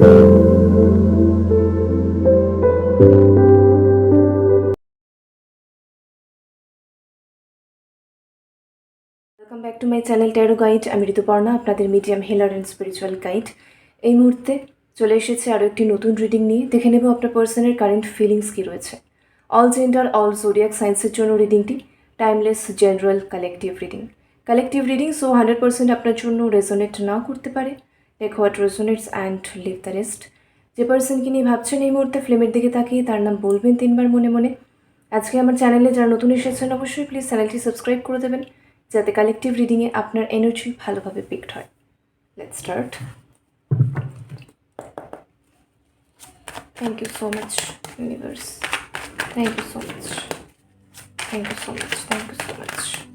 Welcome back to my channel tarot guide আমি ঋতুপর্ণা আপনাদের medium healer and spiritual guide এই মুহূর্তে চলে এসেছে আরও একটি নতুন রিডিং নিয়ে। দেখে নেব আপনার পার্সনের কারেন্ট ফিলিংস কী রয়েছে। অল জেন্ডার অল জোডিয়াক সায়েন্সের জন্য রিডিংটি timeless general collective reading collective reading so hundred percent আপনার জন্য রেজোনেট না করতে পারে। Take what resonates and leave the rest. যে পার্সনকে নিয়ে ভাবছেন এই মুহূর্তে ফ্লেমের দিকে তাকিয়ে তার নাম বলবেন তিনবার মনে মনে। আজকে আমার চ্যানেলে যারা নতুন এসেছেন অবশ্যই প্লিজ চ্যানেলটি সাবস্ক্রাইব করে দেবেন, যাতে কালেকটিভ রিডিংয়ে আপনার এনার্জি ভালোভাবে পিকড হয়। Let start thank you so much universe thank you so much thank you so much thank you so much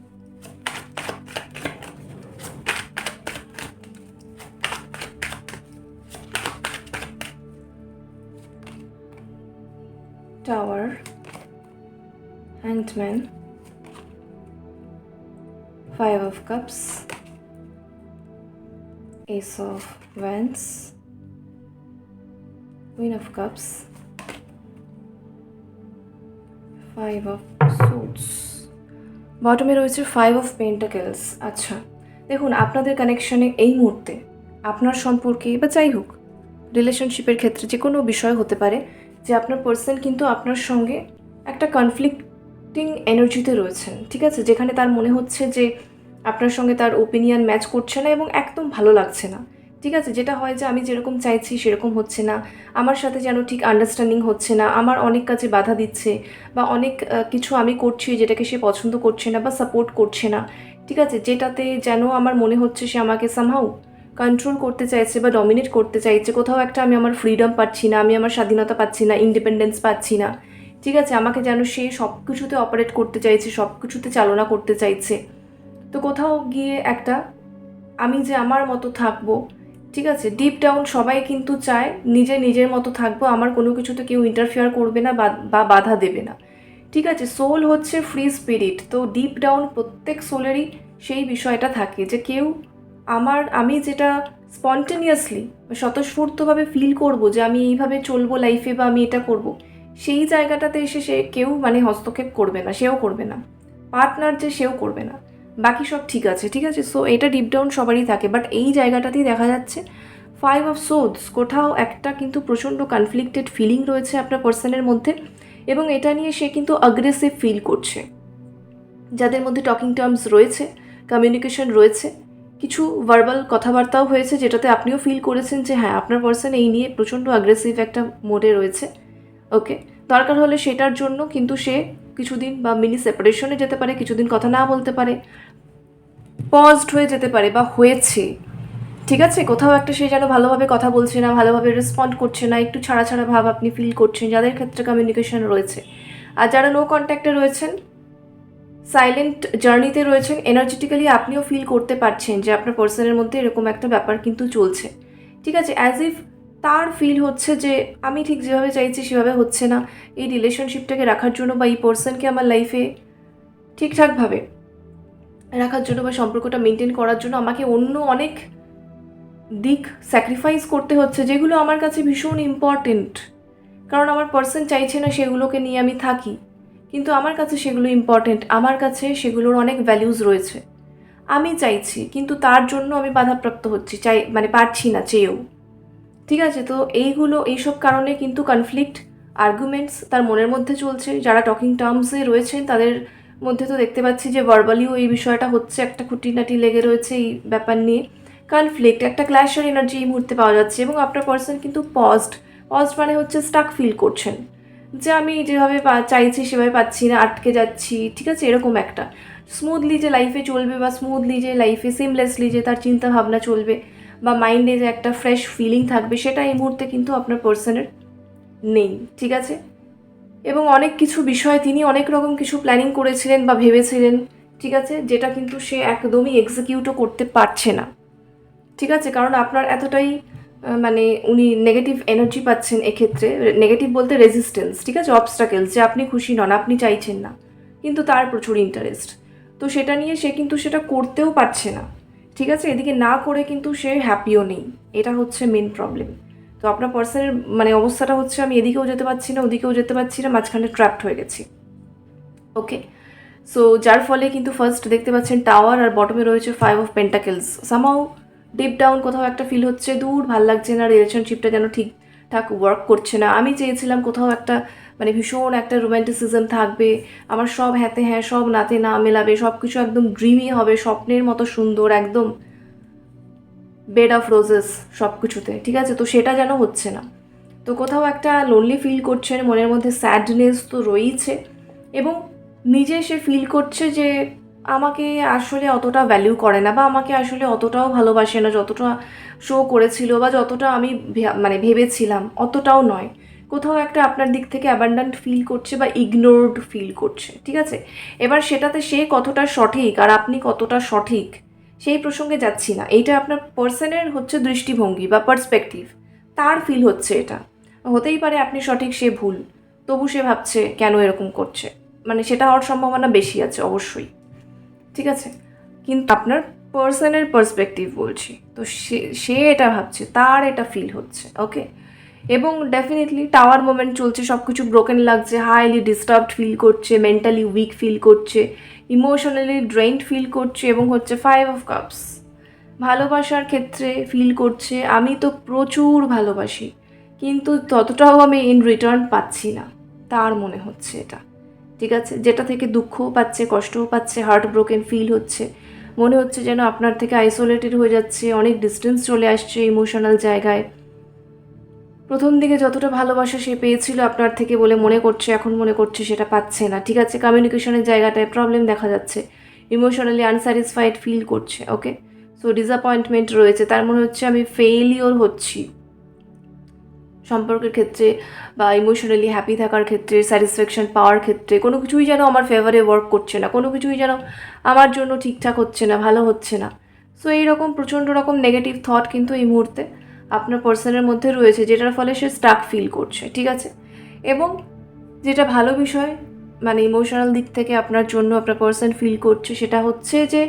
Hanged Man, Five of Cups, Ace of Wands, Queen of Cups, Five of Swords. বটমে রয়েছে five of pentacles আচ্ছা দেখুন আপনাদের কানেকশনে এই মুহূর্তে আপনার সম্পর্কে বা যাই হোক রিলেশনশিপের ক্ষেত্রে যে কোনো বিষয় হতে পারে যে আপনার পার্সন কিন্তু আপনার সঙ্গে একটা কনফ্লিক্টিং এনার্জিতে রয়েছেন, ঠিক আছে? যেখানে তার মনে হচ্ছে যে আপনার সঙ্গে তার ওপিনিয়ন ম্যাচ করছে না এবং একদম ভালো লাগছে না, ঠিক আছে? যেটা হয় যে আমি যেরকম চাইছি সেরকম হচ্ছে না, আমার সাথে যেন ঠিক আন্ডারস্ট্যান্ডিং হচ্ছে না, আমার অনেক কাজে বাধা দিচ্ছে বা অনেক কিছু আমি করছি যেটাকে সে পছন্দ করছে না বা সাপোর্ট করছে না, ঠিক আছে? যেটাতে যেন আমার মনে হচ্ছে সে আমাকে সামহাউ কন্ট্রোল করতে চাইছে বা ডমিনেট করতে চাইছে, কোথাও একটা আমি আমার ফ্রিডম পাচ্ছি না, আমি আমার স্বাধীনতা পাচ্ছি না ইন্ডিপেন্ডেন্স পাচ্ছি না। ঠিক আছে, আমাকে যেন সে সব কিছুতে অপারেট করতে চাইছে সব কিছুতে চালনা করতে চাইছে। তো কোথাও গিয়ে একটা, আমি যে আমার মতো থাকব, ঠিক আছে ডিপ ডাউন সবাই কিন্তু চায় নিজে নিজের মতো থাকব, আমার কোনো কিছুতে কেউ ইন্টারফেয়ার করবে না বা- বাধা দেবে না। ঠিক আছে সোল হচ্ছে ফ্রি স্পিরিট তো ডিপ ডাউন প্রত্যেক সোলেরই সেই বিষয়টা থাকে যে কেউ আমার, আমি যেটা স্পন্টেনিয়াসলি স্বতঃস্ফূর্তভাবে ফিল করব যে আমি এইভাবে চলবো লাইফে বা আমি এটা করব, সেই জায়গাটাতে এসে সে কেউ মানে হস্তক্ষেপ করবে না, সেও করবে না। পার্টনার যে সেও করবে না। বাকি সব ঠিক আছে ঠিক আছে? সো এটা ডিপ ডাউন সবারই থাকে বাট এই জায়গাটাতেই দেখা যাচ্ছে ফাইভ অফ সোডস কোথাও একটা কিন্তু প্রচণ্ড কনফ্লিক্টেড ফিলিং রয়েছে আপনার পার্সনের মধ্যে, এবং এটা নিয়ে সে কিন্তু অ্যাগ্রেসিভ ফিল করছে। যাদের মধ্যে টকিং টার্মস রয়েছে কমিউনিকেশন রয়েছে কিছু ভার্বাল কথাবার্তাও হয়েছে যেটাতে আপনিও ফিল করেছেন যে হ্যাঁ আপনার পার্সন এই নিয়ে প্রচণ্ড অ্যাগ্রেসিভ একটা মোডে রয়েছে। ওকে দরকার হলে সেটার জন্য কিন্তু সে কিছুদিন বা মিনি সেপারেশনে যেতে পারে, কিছুদিন কথা না বলতে পারে পজড হয়ে যেতে পারে বা হয়েছে। ঠিক আছে? কোথাও একটা সে যেন ভালোভাবে কথা বলছে না, ভালোভাবে রেসপন্ড করছে না, একটু ছাড়া ছাড়া ভাব আপনি ফিল করছেন, যাদের ক্ষেত্রে কমিউনিকেশন রয়েছে। আর যারা নো কন্ট্যাক্টে রয়েছেন সাইলেন্ট জার্নিতে রয়েছেন এনার্জেটিক্যালি আপনিও ফিল করতে পারছেন যে আপনার পার্সনের মধ্যে এরকম একটা ব্যাপার কিন্তু চলছে। ঠিক আছে অ্যাজ ইফ তার ফিল হচ্ছে যে আমি ঠিক যেভাবে চাইছি সেভাবে হচ্ছে না। এই রিলেশনশিপটাকে রাখার জন্য বা এই পার্সনকে আমার লাইফে ঠিকঠাকভাবে রাখার জন্য বা সম্পর্কটা মেনটেন করার জন্য আমাকে অন্য অনেক দিক স্যাক্রিফাইস করতে হচ্ছে, যেগুলো আমার কাছে ভীষণ ইম্পর্টেন্ট কারণ আমার পার্সন চাইছে না সেগুলোকে নিয়ে আমি থাকি। কিন্তু আমার কাছে সেগুলো ইম্পর্টেন্ট আমার কাছে সেগুলোর অনেক ভ্যালিউজ রয়েছে। আমি চাইছি, কিন্তু তার জন্য আমি বাধাপ্রাপ্ত হচ্ছি, চাই মানে পারছি না, চেয়েও। ঠিক আছে, তো এইগুলো, এইসব কারণে কিন্তু কনফ্লিক্ট আর্গুমেন্টস তার মনের মধ্যে চলছে। যারা টকিং টার্মসে রয়েছেন, তাদের মধ্যে তো দেখতে পাচ্ছি যে ভার্বালিও এই বিষয়টা হচ্ছে, একটা খুঁটিনাটি লেগে রয়েছে এই ব্যাপার নিয়ে। কনফ্লিক্ট একটা ক্ল্যাশের এনার্জি এই মুহূর্তে পাওয়া যাচ্ছে এবং আপনার পার্সন কিন্তু পজড পজড মানে হচ্ছে স্টাক ফিল করছেন। যে আমি যেভাবে চাইছি সেভাবে পাচ্ছি না, আটকে যাচ্ছি, ঠিক আছে? এরকম একটা। স্মুথলি যে লাইফে চলবে বা স্মুথলি যে লাইফে সিমলেসলি যে তার চিন্তা ভাবনা চলবে বা মাইন্ডে যে একটা ফ্রেশ ফিলিং থাকবে, সেটা এই মুহূর্তে কিন্তু আপনার পার্সনের নেই, ঠিক আছে? এবং অনেক কিছু বিষয়ে তিনি অনেক রকম কিছু প্ল্যানিং করেছিলেন বা ভেবেছিলেন, ঠিক আছে? যেটা কিন্তু সে একদমই এক্সিকিউটও করতে পারছে না, ঠিক আছে? কারণ আপনার এতটাই মানে উনি নেগেটিভ এনার্জি পাচ্ছেন এক্ষেত্রে নেগেটিভ বলতে রেজিস্ট্যান্স ঠিক আছে? অবস্টাকেলস যে আপনি খুশি নন, আপনি চাইছেন না, কিন্তু তার প্রচুর ইন্টারেস্ট তো সেটা নিয়ে সে কিন্তু সেটা করতেও পারছে না, ঠিক আছে? এদিকে না করে কিন্তু সে হ্যাপিও নেই, এটা হচ্ছে মেন প্রবলেম তো আপনার পার্সনের মানে অবস্থাটা হচ্ছে, আমি এদিকেও যেতে পারছি না, ওদিকেও যেতে পারছি না, মাঝখানে ট্র্যাপড হয়ে গেছি। ওকে সো যার ফলে কিন্তু ফার্স্ট দেখতে পাচ্ছেন টাওয়ার আর বটমে রয়েছে five of pentacles somehow deep down কোথাও একটা ফিল হচ্ছে, দূর ভালো লাগছে না রিলেশনশিপটা যেন ঠিকঠাক ওয়ার্ক করছে না। আমি চেয়েছিলাম কোথাও একটা মানে ভীষণ একটা রোম্যান্টিসিজম থাকবে, আমার সব হ্যাতে হ্যাঁ সব নাতে না মেলাবে সব কিছু একদম ড্রিমি হবে, স্বপ্নের মতো সুন্দর, একদম বেড অফ রোজেস সব কিছুতে ঠিক আছে? তো সেটা যেন হচ্ছে না। তো কোথাও একটা লোনলি ফিল করছেন মনের মধ্যে স্যাডনেস তো রয়েছে এবং নিজে সে ফিল করছে যে আমাকে আসলে অতটা ভ্যালিউ করে না বা আমাকে আসলে অতটাও ভালোবাসে না, যতটা শো করেছিল বা যতটা আমি মানে ভেবেছিলাম, অতটাও নয়। কোথাও একটা আপনার দিক থেকে অ্যাবান্ডান্ট ফিল করছে বা ইগনোরড ফিল করছে, ঠিক আছে? এবার সেটাতে সে কতটা সঠিক আর আপনি কতটা সঠিক, সেই প্রসঙ্গে যাচ্ছি না। এইটা আপনার পার্সনের হচ্ছে দৃষ্টিভঙ্গি বা পার্সপেক্টিভ তার ফিল হচ্ছে এটা। হতেই পারে আপনি সঠিক, সে ভুল, তবু সে ভাবছে কেন এরকম করছে মানে সেটা হওয়ার সম্ভাবনা বেশি আছে, অবশ্যই। ঠিক আছে? কিন্তু আপনার পার্সনের পার্সপেক্টিভ বলছি। তো সে সে এটা ভাবছে, তার এটা ফিল হচ্ছে ওকে এবং ডেফিনেটলি টাওয়ার মোমেন্ট চলছে সব কিছু ব্রোকেন লাগছে হাইলি ডিস্টার্বড ফিল করছে মেন্টালি উইক ফিল করছে ইমোশনালি ড্রেইনড ফিল করছে এবং হচ্ছে ফাইভ অফ কাপস ভালোবাসার ক্ষেত্রে ফিল করছে, আমি তো প্রচুর ভালোবাসি, কিন্তু ততটাও আমি ইন রিটার্ন পাচ্ছি না, তার মনে হচ্ছে এটা। ঠিক আছে? যেটা থেকে দুঃখও পাচ্ছে, কষ্টও পাচ্ছে হার্ট ব্রোকেন ফিল হচ্ছে। মনে হচ্ছে যেন আপনার থেকে আইসোলেটেড হয়ে যাচ্ছে, অনেক ডিস্টেন্স চলে আসছে ইমোশনাল জায়গায়। প্রথম দিকে যতটা ভালোবাসা সে পেয়েছিল আপনার থেকে বলে মনে করছে, এখন মনে করছে সেটা পাচ্ছে না। ঠিক আছে? কমিউনিকেশনের জায়গাটায় প্রবলেম দেখা যাচ্ছে। ইমোশনালি আনস্যাটিসফাইড ফিল করছে ওকে সো ডিসঅ্যাপয়েন্টমেন্ট রয়েছে। তার মনে হচ্ছে আমি ফেইলিওর হচ্ছি। সম্পর্কের ক্ষেত্রে বা ইমোশনালি হ্যাপি থাকার ক্ষেত্রে স্যাটিসফ্যাকশন পাওয়ার ক্ষেত্রে, কোনো কিছুই যেন আমার ফেভারে ওয়ার্ক করছে না, কোনো কিছুই যেন আমার জন্য ঠিকঠাক হচ্ছে না, ভালো হচ্ছে না। সো এইরকম প্রচণ্ড রকম নেগেটিভ থট কিন্তু এই মুহূর্তে আপনার পার্সনের মধ্যে রয়েছে, যেটার ফলে সে স্টাক ফিল করছে, ঠিক আছে? এবং যেটা ভালো বিষয় মানে ইমোশনাল দিক থেকে আপনার জন্য আপনার পার্সন ফিল করছে, সেটা হচ্ছে যে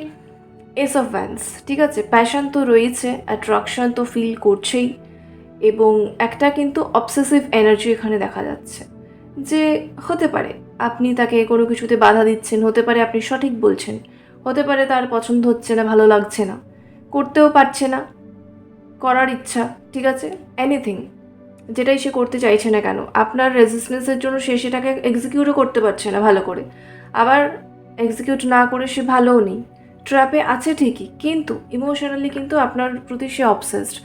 এস অফ ভ্যান্স ঠিক আছে? প্যাশন তো রয়েছে অ্যাট্রাকশন তো ফিল করছেই। এবং একটা কিন্তু অবসেসিভ এনার্জি এখানে দেখা যাচ্ছে। যে হতে পারে, আপনি তাকে কোনো কিছুতে বাধা দিচ্ছেন, হতে পারে আপনি সঠিক বলছেন, হতে পারে তার পছন্দ হচ্ছে না, ভালো লাগছে না, করতেও পারছে না, করার ইচ্ছা, ঠিক আছে? এনিথিং যেটাই সে করতে চাইছে না কেন, আপনার রেজিস্ট্যান্সের জন্য সে সেটাকে এক্সিকিউটও করতে পারছে না ভালো করে। আবার এক্সিকিউট না করে সে ভালোও নেই। ট্র্যাপে আছে ঠিকই, কিন্তু ইমোশনালি কিন্তু আপনার প্রতি সে অবসেসড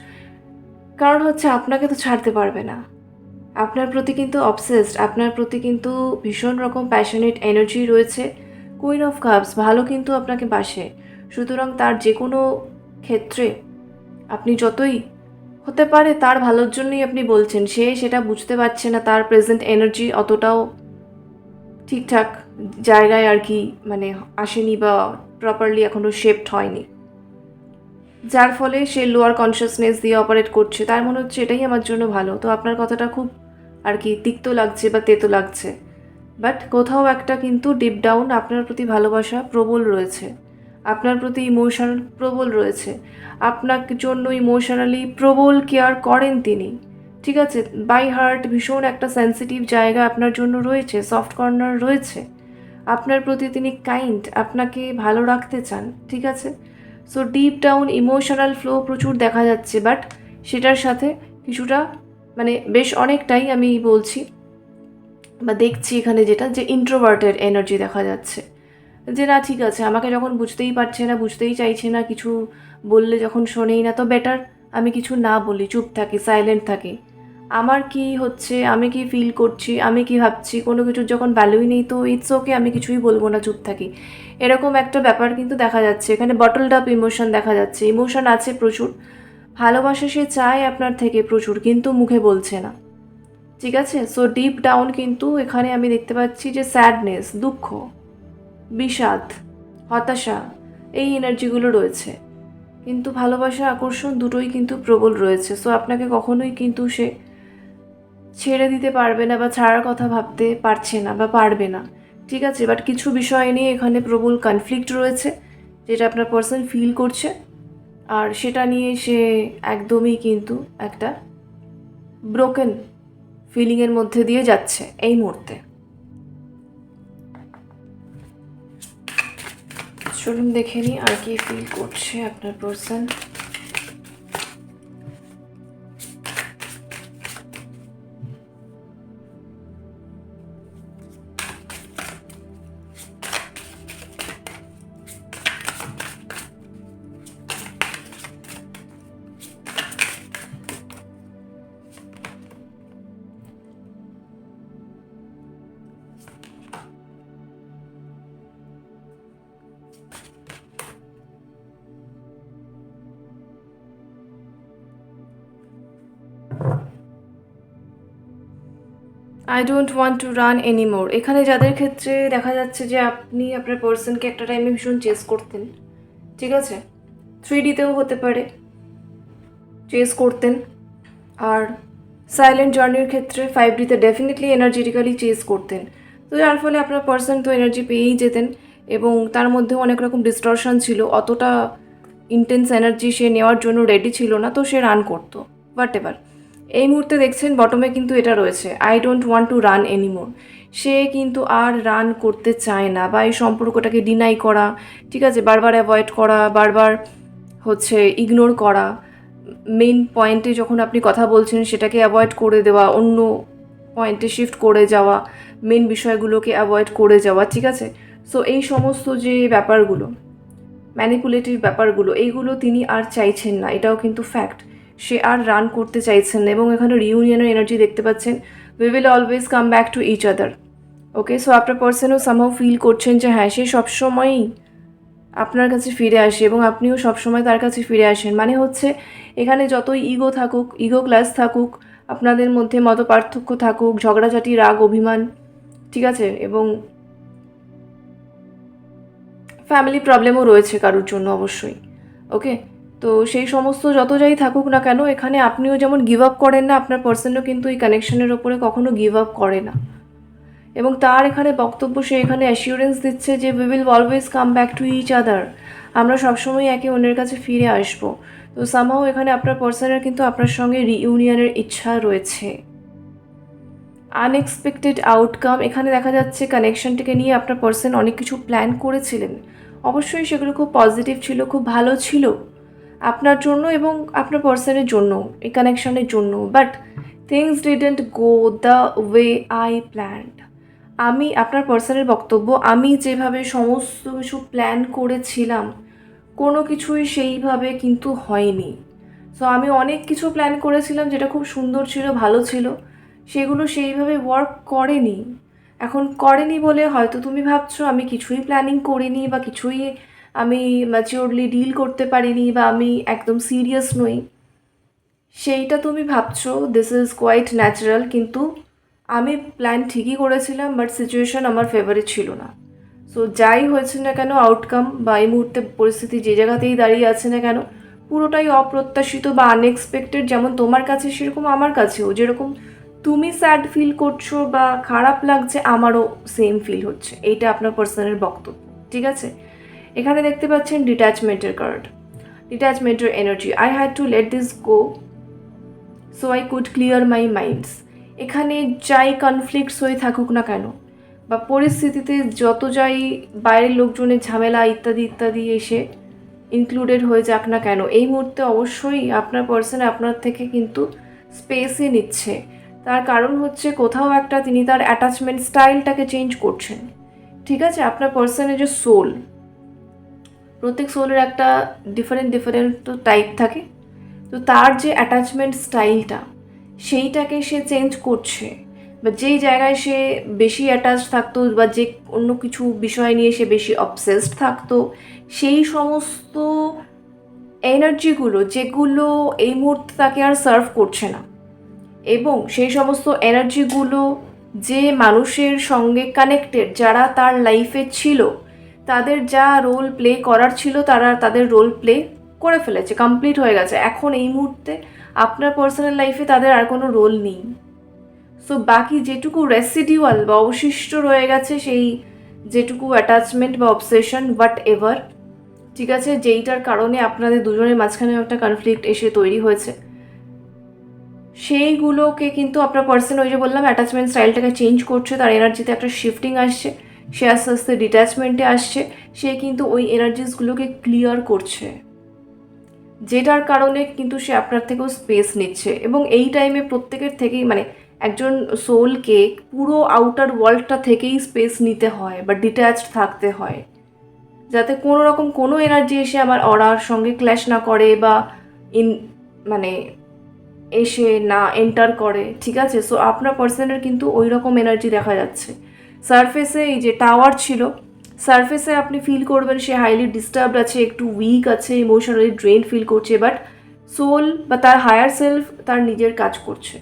কারণ হচ্ছে আপনাকে তো ছাড়তে পারবে না। আপনার প্রতি কিন্তু অবসেসড আপনার প্রতি কিন্তু ভীষণ রকম প্যাশনেট এনার্জি রয়েছে। কুইন অফ কাপস ভালো কিন্তু আপনাকে বাসে। সুতরাং তার যে কোনো ক্ষেত্রে আপনি যতই হতে পারে তার ভালোর জন্যই আপনি বলছেন, সে সেটা বুঝতে পারছে না, তার প্রেজেন্ট এনার্জি অতটাও ঠিকঠাক জায়গায় আর কি মানে আসেনি বা প্রপারলি এখনও শেপড হয়নি। যার ফলে সে লোয়ার কনসিয়াসনেস দিয়ে অপারেট করছে। তার মনে হচ্ছে এটাই আমার জন্য ভালো। তো আপনার কথাটা খুব আর কি তিক্ত লাগছে বা তেতো লাগছে। বাট কোথাও একটা কিন্তু ডিপ ডাউন আপনার প্রতি ভালোবাসা প্রবল রয়েছে। আপনার প্রতি ইমোশনাল প্রবল রয়েছে। আপনার জন্য ইমোশনালি প্রবল কেয়ার করেন তিনি। ঠিক আছে? বাই হার্ট ভীষণ একটা সেন্সিটিভ জায়গা আপনার জন্য রয়েছে সফট কর্নার রয়েছে। আপনার প্রতি তিনি কাইন্ড আপনাকে ভালো রাখতে চান। ঠিক আছে? So deep down emotional flow প্রচুর দেখা যাচ্ছে বাট সেটার সাথে কিছুটা মানে বেশ অনেকটাই আমি বলছি বা দেখছি এখানে যেটা, যে ইন্ট্রোভার্টের এনার্জি দেখা যাচ্ছে। যে না, ঠিক আছে, আমাকে যখন বুঝতেই পারছে না, বুঝতেই চাইছে না, কিছু বললে যখন শোনেই না, তো বেটার আমি কিছু না বলি, চুপ থাকি সাইলেন্ট থাকি। আমার কি হচ্ছে? আমি কি ফিল করছি? আমি কি ভাবছি? কোনো কিছুর যখন ভ্যালুই নেই, তো ইটস ওকে আমি কিছুই বলব না, চুপ থাকি। এরকম একটা ব্যাপার কিন্তু দেখা যাচ্ছে। এখানে বটলড আপ ইমোশন দেখা যাচ্ছে। ইমোশন আছে প্রচুর। ভালোবাসা সে চায় আপনার থেকে প্রচুর, কিন্তু মুখে বলছে না। ঠিক আছে? সো ডিপ ডাউন কিন্তু এখানে আমি দেখতে পাচ্ছি যে স্যাডনেস দুঃখ, বিষাদ, হতাশা, এই এনার্জিগুলো রয়েছে। কিন্তু ভালোবাসা, আকর্ষণ দুটোই কিন্তু প্রবল রয়েছে। সো আপনাকে কখনোই কিন্তু সে ছেড়ে দিতে পারবে না বা ছাড়ার কথা ভাবতে পারছে না বা পারবে না। ঠিক আছে বাট কিছু বিষয় নিয়ে এখানে প্রবল কনফ্লিক্ট রয়েছে, যেটা আপনার পার্সন ফিল করছে, আর সেটা নিয়ে সে একদমই কিন্তু একটা ব্রোকেন ফিলিংয়ের মধ্যে দিয়ে যাচ্ছে এই মুহূর্তে। চলুন দেখে নিই আর কি ফিল করছে আপনার person I don't want to run anymore এখানে যাদের ক্ষেত্রে দেখা যাচ্ছে যে আপনি আপনার পার্সনকে একটা টাইমে ভীষণ চেস করতেন, ঠিক আছে? থ্রি ডিতেও হতে পারে চেস করতেন। আর সাইলেন্ট জার্নির ক্ষেত্রে ফাইভ ডিতে ডেফিনেটলি এনার্জেটিক্যালি চেস করতেন। তো যার ফলে আপনার পার্সন তো এনার্জি পেয়েই যেতেন এবং তার মধ্যে অনেক রকম ডিস্টরশন ছিল। অতটা ইন্টেন্স এনার্জি সে নেওয়ার জন্য রেডি ছিল না, তো সে রান করতো। বাট এবার এই মুহূর্তে দেখছেন বটমে কিন্তু এটা রয়েছে। I don't want to run anymore সে কিন্তু আর রান করতে চায় না বা এই সম্পর্কটাকে ডিনাই করা, ঠিক আছে? বারবার অ্যাভয়েড করা, বারবার হচ্ছে ইগনোর করা। মেইন পয়েন্টে যখন আপনি কথা বলছেন, সেটাকে অ্যাভয়েড করে দেওয়া, অন্য পয়েন্টে শিফট করে যাওয়া মেন বিষয়গুলোকে অ্যাভয়েড করে যাওয়া, ঠিক আছে? সো এই সমস্ত যে ব্যাপারগুলো ম্যানিপুলেটিভ ব্যাপারগুলো, এইগুলো তিনি আর চাইছেন না। এটাও কিন্তু ফ্যাক্ট সে আর রান করতে চাইছেন না এবং এখানে রিউনিয়নের এনার্জি দেখতে পাচ্ছেন। We will always come back to each other okay so আপনার পার্সনও সামহাও ফিল করছেন যে হ্যাঁ সে সবসময়ই আপনার কাছে ফিরে আসে এবং আপনিও সবসময় তার কাছে ফিরে আসেন। মানে হচ্ছে এখানে যতই ইগো থাকুক ইগো ক্লাস থাকুক, আপনাদের মধ্যে মত পার্থক্য থাকুক, ঝগড়াঝাটি, রাগ, অভিমান, ঠিক আছে? এবং ফ্যামিলি প্রবলেমও রয়েছে কারোর জন্য অবশ্যই। ওকে তো সেই সমস্ত যত যাই থাকুক না কেন, এখানে আপনিও যেমন গিভ আপ করেন না, আপনার পার্সনও কিন্তু এই কানেকশনের ওপরে কখনো গিভ আপ করে না। এবং তার এখানে বক্তব্য, সে এখানে অ্যাসিওরেন্স দিচ্ছে যে we will always come back to each other আমরা সবসময় একে অন্যের কাছে ফিরে আসব। তো সামহাও এখানে আপনার পার্সনের কিন্তু আপনার সঙ্গে রিইউনিয়নের ইচ্ছা রয়েছে। আনএক্সপেক্টেড আউটকাম এখানে দেখা যাচ্ছে কানেকশনটিকে নিয়ে আপনার পার্সন অনেক কিছু প্ল্যান করেছিলেন। অবশ্যই সেগুলো খুব পজিটিভ ছিল, খুব ভালো ছিল। আপনার জন্য এবং আপনার পার্সনের জন্য, এই কানেকশনের জন্য। But things didn't go the way I planned আমি আপনার পার্সনের বক্তব্য, আমি যেভাবে সমস্ত কিছু প্ল্যান করেছিলাম, কোনো কিছুই সেইভাবে কিন্তু হয়নি। সো আমি অনেক কিছু প্ল্যান করেছিলাম যেটা খুব সুন্দর ছিল, ভালো ছিল। সেগুলো সেইভাবে ওয়ার্ক করেনি। এখন করেনি বলে হয়তো তুমি ভাবছ, আমি কিছুই প্ল্যানিং করিনি বা কিছুই আমি ম্যাচিওরলি ডিল করতে পারিনি বা আমি একদম সিরিয়াস নই। সেইটা তুমি ভাবছ দিস ইজ কোয়াইট ন্যাচারাল কিন্তু আমি প্ল্যান ঠিকই করেছিলাম বাট সিচুয়েশন আমার ফেভারে ছিল না। সো যাই হয়েছে না কেন আউটকাম বা এই মুহূর্তে পরিস্থিতি যে জায়গাতেই দাঁড়িয়ে আছে না কেন, পুরোটাই অপ্রত্যাশিত বা আনএক্সপেক্টেড যেমন তোমার কাছে, সেরকম আমার কাছেও। যেরকম তুমি স্যাড ফিল করছ বা খারাপ লাগছে, আমারও সেম ফিল হচ্ছে। এইটা আপনার পার্সোনাল বক্তব্য। ঠিক আছে? এখানে দেখতে পাচ্ছেন ডিট্যাচমেন্টের card ডিট্যাচমেন্টের energy I had to let this go so I could clear my minds এখানে যাই কনফ্লিক্টস হয়ে থাকুক না কেন, বা পরিস্থিতিতে যত যাই বাইরের লোকজনের ঝামেলা ইত্যাদি ইত্যাদি এসে ইনক্লুডেড হয়ে যাক না কেন, এই মুহূর্তে অবশ্যই আপনার পার্সন আপনার থেকে কিন্তু স্পেসই নিচ্ছে। তার কারণ হচ্ছে কোথাও একটা তিনি তার অ্যাটাচমেন্ট স্টাইলটাকে চেঞ্জ করছেন। ঠিক আছে? আপনার পার্সনের যে সোল প্রত্যেক সোলের একটা ডিফারেন্ট ডিফারেন্ট তো টাইপ থাকে। তো তার যে অ্যাটাচমেন্ট স্টাইলটা সেইটাকে সে চেঞ্জ করছে। বা যেই জায়গায় সে বেশি অ্যাটাচ থাকতো বা যে অন্য কিছু বিষয় নিয়ে সে বেশি অবসেসড থাকতো, সেই সমস্ত এনার্জিগুলো যেগুলো এই মুহূর্তে তাকে আর সার্ভ করছে না। এবং সেই সমস্ত এনার্জিগুলো যে মানুষের সঙ্গে কানেক্টেড যারা তার লাইফে ছিল তাদের যা রোল প্লে করার ছিল তারা তাদের রোল প্লে করে ফেলেছে কমপ্লিট হয়ে গেছে। এখন এই মুহূর্তে আপনার পার্সোনাল লাইফে তাদের আর কোনো রোল নেই। সো বাকি যেটুকু রেসিডিউয়াল বা অবশিষ্ট রয়ে গেছে সেই যেটুকু অ্যাটাচমেন্ট বা অবসেশন হোয়াট এভার ঠিক আছে, যেইটার কারণে আপনাদের দুজনের মাঝখানে একটা কনফ্লিক্ট এসে তৈরি হয়েছে। সেইগুলোকে কিন্তু আপনার পার্সন ওই যে বললাম অ্যাটাচমেন্ট স্টাইলটাকে চেঞ্জ করছে, তার এনার্জিতে একটা শিফটিং আসছে। সে আস্তে আস্তে ডিট্যাচমেন্টে আসছে, সে কিন্তু ওই এনার্জিসগুলোকে ক্লিয়ার করছে। যেটার কারণে কিন্তু সে আপনার থেকেও স্পেস নিচ্ছে এবং এই টাইমে প্রত্যেকের থেকেই মানে একজন সোলকে পুরো আউটার ওয়ার্ল্ডটা থেকেই স্পেস নিতে হয় বা ডিট্যাচড থাকতে হয়। যাতে কোনো রকম কোনো এনার্জি এসে আমার অরার সঙ্গে ক্ল্যাশ না করে বা ইন মানে এসে না এন্টার করে, ঠিক আছে? সো আপনার পার্সনের কিন্তু ওই রকম এনার্জি দেখা যাচ্ছে। সারফেসে এই যে টাওয়ার ছিল সারফেসে আপনি ফিল করবেন সে হাইলি ডিস্টার্বড আছে, একটু উইক আছে ইমোশনালি ড্রেন ফিল করছে বাট সোল বা তার হায়ার সেলফ তার নিজের কাজ করছে।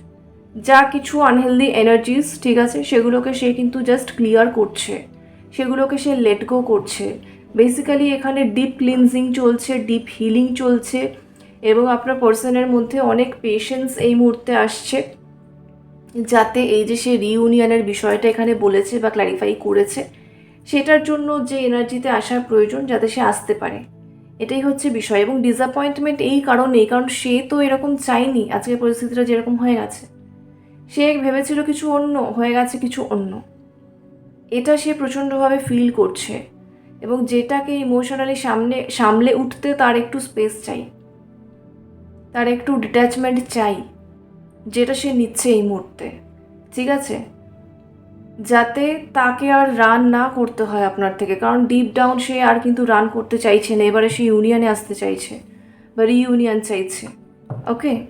যা কিছু আনহেলদি এনার্জিস ঠিক আছে, সেগুলোকে সে কিন্তু জাস্ট ক্লিয়ার করছে, সেগুলোকে সে লেট গো করছে। বেসিক্যালি এখানে ডিপ ক্লিনজিং চলছে ডিপ হিলিং চলছে, এবং আপনার পার্সনের মধ্যে অনেক পেশেন্স এই মুহূর্তে আসছে। যাতে এই যে সে রিউনিয়নের বিষয়টা এখানে বলেছে বা ক্ল্যারিফাই করেছে, সেটার জন্য যে এনার্জিতে আসার প্রয়োজন যাতে সে আসতে পারে। এটাই হচ্ছে বিষয় এবং ডিসঅ্যাপয়েন্টমেন্ট এই কারণেই, কারণ সে তো এরকম চায়নি, আজকের পরিস্থিতিটা যেরকম হয়ে গেছে। সে ভেবেছিল কিছু অন্য, হয়ে গেছে কিছু অন্য। এটা সে প্রচণ্ডভাবে ফিল করছে এবং যেটাকে ইমোশনালি সামনে, সামলে উঠতে তার একটু স্পেস চাই। তার একটু ডিট্যাচমেন্ট চাই। যেটা সে নিচ্ছে এই মুহূর্তে। ঠিক আছে? যাতে তাকে আর রান না করতে হয় আপনার থেকে। কারণ ডিপ ডাউন সে আর কিন্তু রান করতে চাইছে না। এবারে সে ইউনিয়নে আসতে চাইছে। বা রিইউনিয়ন চাইছে। ওকে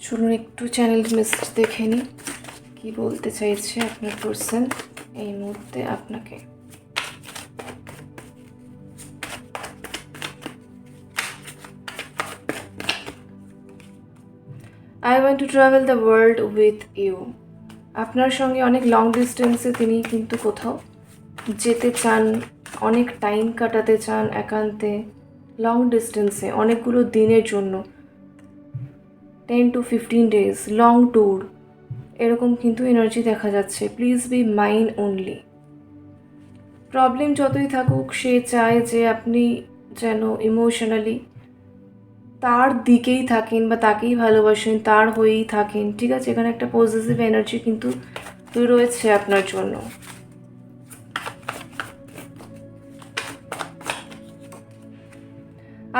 চলুন একটু চ্যানেল মেসেজ দেখে নিই। কী বলতে চাইছে আপনার পার্সন এই মুহূর্তে আপনাকে I want to travel the world with you আপনার সঙ্গে অনেক লং ডিস্টেন্সে তিনি কিন্তু কোথাও যেতে চান, অনেক টাইম কাটাতে চান একান্তে লং ডিস্টেন্সে অনেকগুলো দিনের জন্য। Ten to fifteen days long tour এরকম কিন্তু এনার্জি দেখা যাচ্ছে। Please be mine only problem যতই থাকুক, সে চায় যে আপনি যেন ইমোশনালি তার দিকেই থাকেন বা তাকেই ভালোবাসেন, তার হয়েই থাকেন, ঠিক আছে? এখানে একটা পজিটিভ এনার্জি কিন্তু রয়েছে আপনার জন্য।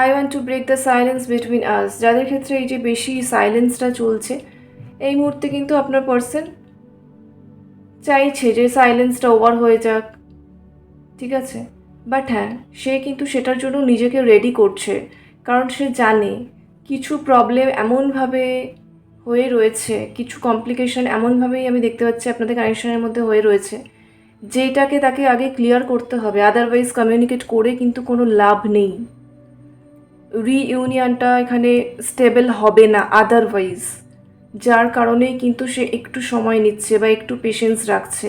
I want to break the silence between us যাদের ক্ষেত্রে এই যে বেশি সাইলেন্সটা চলছে, এই মুহূর্তে কিন্তু আপনার পার্সন চাইছে যে সাইলেন্সটা ওভার হয়ে যাক, ঠিক আছে? বাট হ্যাঁ সে কিন্তু সেটার জন্য নিজেকে রেডি করছে। কারণ সে জানে কিছু প্রবলেম এমনভাবে হয়ে রয়েছে, কিছু কমপ্লিকেশন এমনভাবেই আমি দেখতে পাচ্ছি আপনাদের কানেকশনের মধ্যে হয়ে রয়েছে, যেটাকে তাকে আগে ক্লিয়ার করতে হবে। আদারওয়াইজ কমিউনিকেট করে কিন্তু কোনো লাভ নেই। রিইউনিয়নটা এখানে স্টেবল হবে না আদারওয়াইজ যার কারণেই কিন্তু সে একটু সময় নিচ্ছে বা একটু পেশেন্স রাখছে।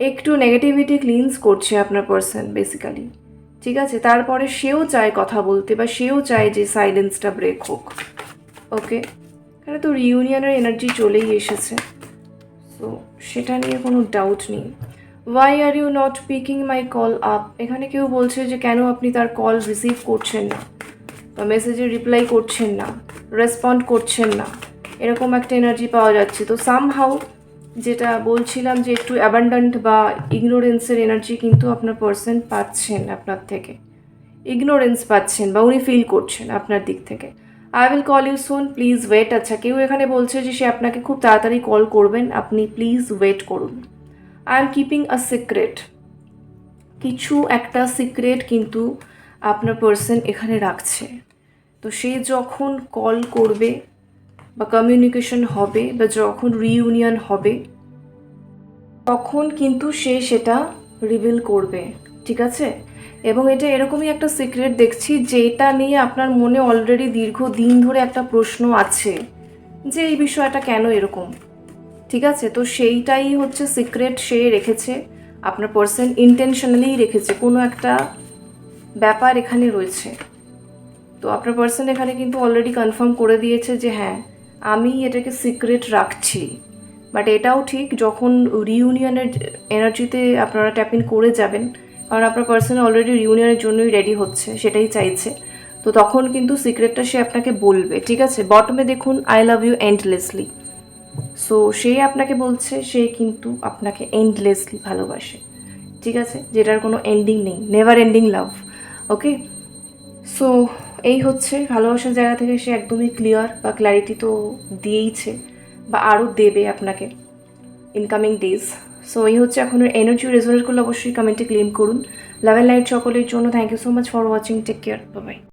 একটু নেগেটিভিটি ক্লিনস করছে আপনার পার্সন বেসিক্যালি ঠিক আছে? তারপরে সেও চায় কথা বলতে বা সেও চায় যে সাইলেন্সটা ব্রেক হোক। ওকে এখানে তো রিউনিয়নের এনার্জি চলেই এসেছে। সো সেটা নিয়ে কোনো ডাউট নেই। Why are you not picking my call up এখানে কেউ বলছে যে কেন আপনি তার কল রিসিভ করছেন না বা মেসেজে রিপ্লাই করছেন না রেসপন্ড করছেন না। এরকম একটা এনার্জি পাওয়া যাচ্ছে। তো সামহাউ যেটা বলছিলাম যে একটু অ্যাবান্ডান্ট বা ইগনোরেন্সের এনার্জি কিন্তু আপনার পার্সন পাচ্ছেন আপনার থেকে। ইগনোরেন্স পাচ্ছেন বা উনি ফিল করছেন আপনার দিক থেকে। I will call you soon please wait আচ্ছা কেউ এখানে বলছে যে সে আপনাকে খুব তাড়াতাড়ি কল করবেন, আপনি প্লিজ ওয়েট করুন। I am keeping a secret কিছু একটা সিক্রেট কিন্তু আপনার পার্সন এখানে রাখছে। তো সে যখন কল করবে বা কমিউনিকেশন হবে বা যখন রিইউনিয়ন হবে, তখন কিন্তু সে সেটা রিভিল করবে, ঠিক আছে? এবং এটা এরকমই একটা সিক্রেট দেখছি যেটা নিয়ে আপনার মনে অলরেডি দীর্ঘ দিন ধরে একটা প্রশ্ন আছে যে এই বিষয়টা কেন এরকম, ঠিক আছে? তো সেইটাই হচ্ছে সিক্রেট সে রেখেছে, আপনার পার্সন ইন্টেনশনালি রেখেছে, কোনো একটা ব্যাপার এখানে রয়েছে। তো আপনার পার্সন এখানে কিন্তু অলরেডি কনফার্ম করে দিয়েছে যে হ্যাঁ আমি এটাকে সিক্রেট রাখছি। বাট এটাও ঠিক যখন রিউনিয়নের এনার্জিতে আপনারা ট্যাপ ইন করে যাবেন, কারণ আপনার পার্সন অলরেডি রিউনিয়নের জন্যই রেডি হচ্ছে, সেটাই চাইছে। তো তখন কিন্তু সিক্রেটটা সে আপনাকে বলবে, ঠিক আছে? বটমে দেখুন I love you endlessly so সে আপনাকে বলছে, সে কিন্তু আপনাকে এন্ডলেসলি ভালোবাসে। ঠিক আছে? যেটার কোনো এন্ডিং নেই। Never ending love okay so এই হচ্ছে ভালোবাসার জায়গা থেকে সে একদমই ক্লিয়ার বা ক্ল্যারিটি তো দিয়েইছে বা আরও দেবে আপনাকে ইনকামিং ডেজ সো এই হচ্ছে এখন এনার্জি রেজোনেট করলে অবশ্যই কমেন্টে ক্লেম করুন। লাভ অ্যান্ড লাইট সকলের জন্য thank you so much for watching take care bye